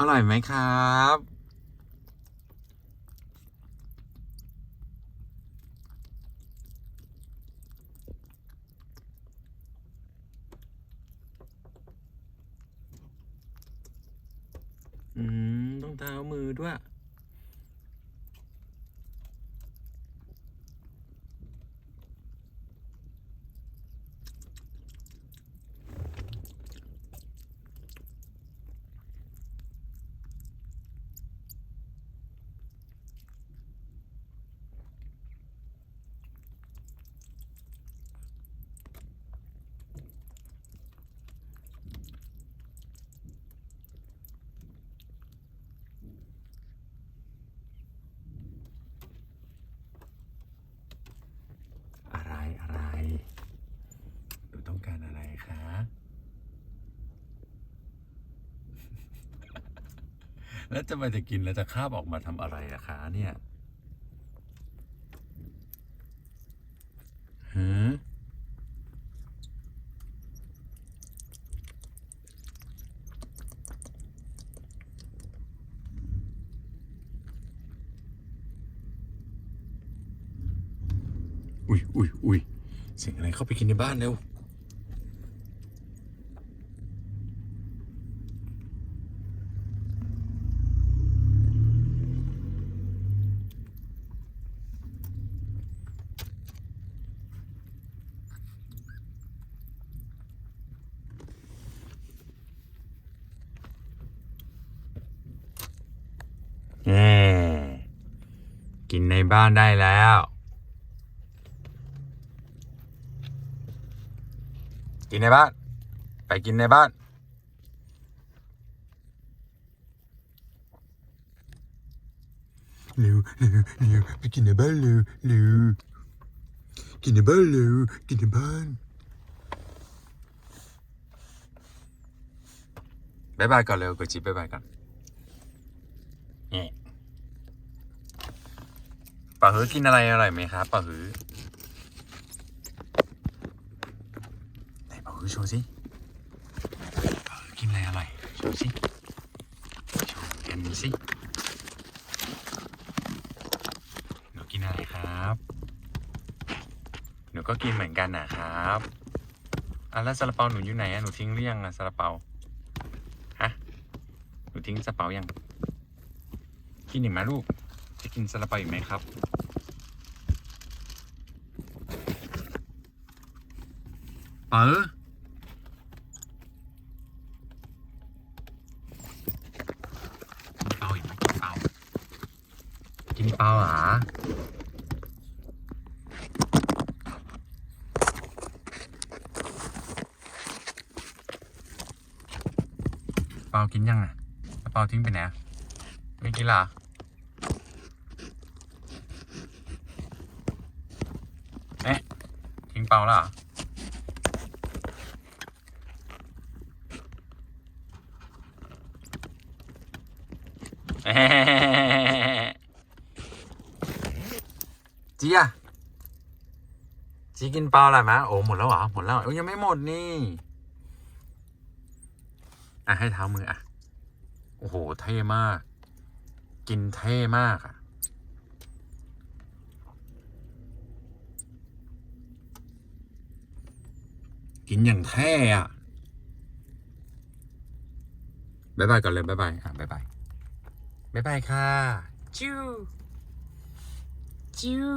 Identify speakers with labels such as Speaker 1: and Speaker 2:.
Speaker 1: อร่อยไหมครับ อืมต้องเท้ามือด้วย อะไรอะไรหนูต้องการอะไรคะ แล้วจะมาจะกินแล้วจะคาบออกมาทำอะไรอะคะเนี่ยหืออุ้ยอุ้ยอุ้ยเสียงอะไรเข้าไปกินในบ้านเร็ว แหม กินในบ้านได้แล้ว กินในบ้าน ไปกินในบ้าน เร็วเร็วเร็วไปกินในบ้านเร็วเร็วกินในบ้านเร็วกินในบ้านบายบายก่อนเร็วกดจีบายบายก่อนนี่ อหือกินอะไรอร่อยไหมครับป่าหือไหนป่าหือโชว์สิป่าหือกินอะไรอร่อยโชว์สิโชว์กันสิหนูกินอะไรครับ หนูก็กินเหมือนกันนะครับอะแล้วซาลาเปาหนูอยู่ไหนอะหนูทิ้งหรือยังอะซาลาเปาฮะหนูทิ้งซาลาเปายังกินอีกไหมลูกจะกินซาลาเปาอีกไหมครับ เป๋อกินเปาอีกไหมกินเปากินเปาเหรอเปลากินยังอะแล้วเปาทิ้งไปไหนไม่กินหรอเอ๊ะทิ้งเปล่าแล้วเหรอเอ๊ะ จีอะจีกินเปล่าอะไรไหมโอ้หมดแล้วเหรอหมดแล้วเหรอเอ้ยยังไม่หมดนี่ อะให้เท้ามืออะ โอ้โหเท่มาก กินเท่มากอะกินอย่างเท่อะบายบายก่อนเลยบายบายอะบายบาย บ๊ายบายค่ะจิ้วจิ้ว